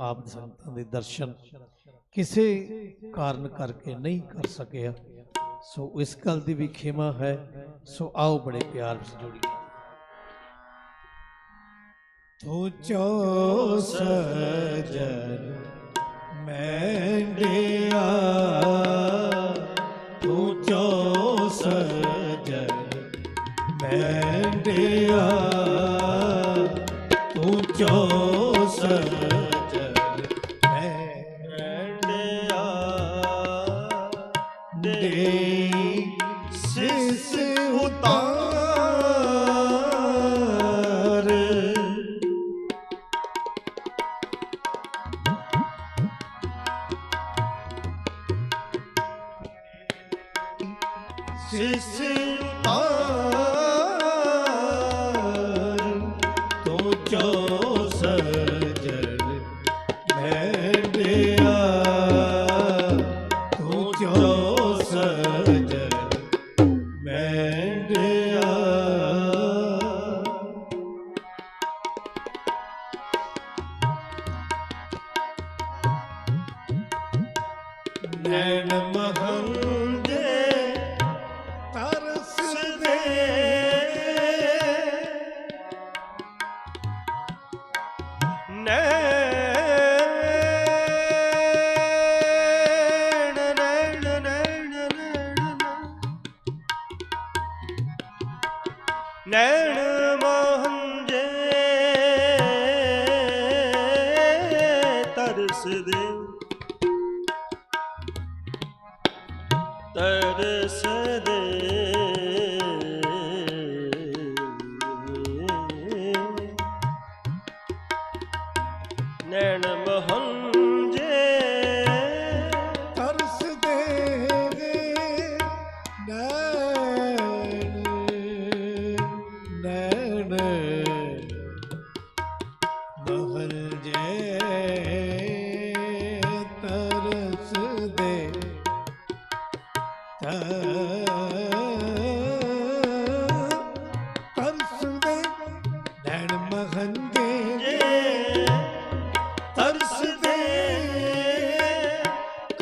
ਆਪ ਸੰਗਤਾਂ ਦੇ ਦਰਸ਼ਨ ਕਿਸੇ ਕਾਰਨ ਕਰਕੇ ਨਹੀਂ ਕਰ ਸਕਿਆ। ਸੋ ਇਸ ਗੱਲ ਦੀ ਵੀ ਖਿਮਾ ਹੈ। ਸੋ ਆਓ ਬੜੇ ਪਿਆਰ ਨਾਲ ਜੋੜੀਏ। ਤੂੰ ਚੋ ਸਜਨ ਮੈਂਡਿਆ, ਤੂੰ ਚੋ ਸਜਨ ਮੈਂਡਿਆ, ਤੂੰ ਚੋ ਦੇ ਸਿਸ ਉਤਾਰ। ਸਿਸ ਉਤਾਰ। ਨੈਣ ਮਹੰਗੇ ਤਰਸਦੇ ਨੈਣ ਨੈਣ ਨੈਣ ਨੈਣ। ਨੈਣ ਮਹੰਜੇ ਤਰਸਦੇ ਤਰਸਦੇ ਨੈਣ ਮਹੰਜੇ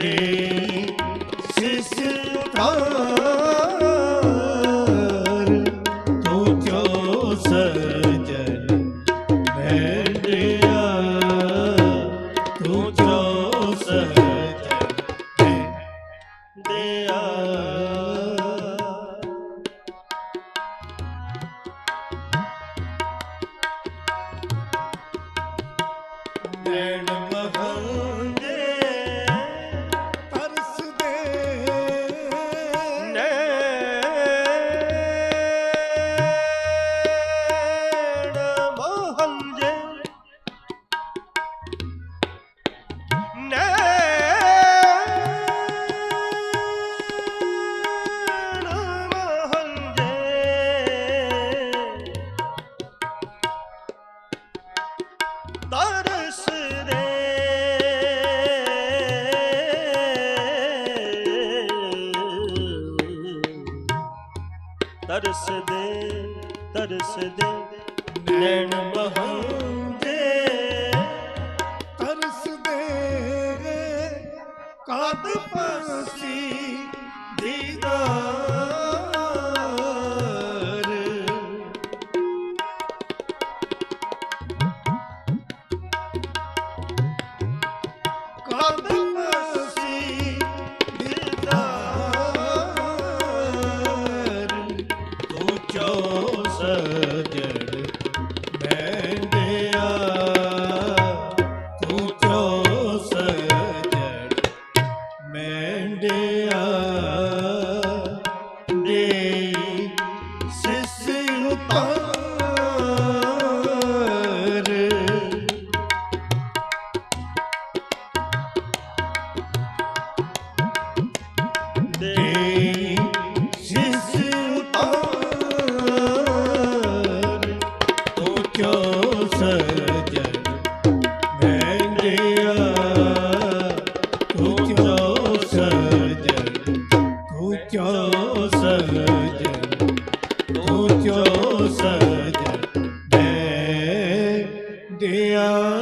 ਦੇ ਸਿਸ ਉਤਾਰ ਤੂੰ ਜੋ ਸਜਣ ਤਰਸਦੇ ਤਰਸਦੇ। ਨੈਣ ਮਹੰਦੇ ਤਰਸਦੇ। ਕਦ ਪਸੀ ਦੀਦਾਰ day. ਸਜਣ ਊਚੋ ਦਿਆ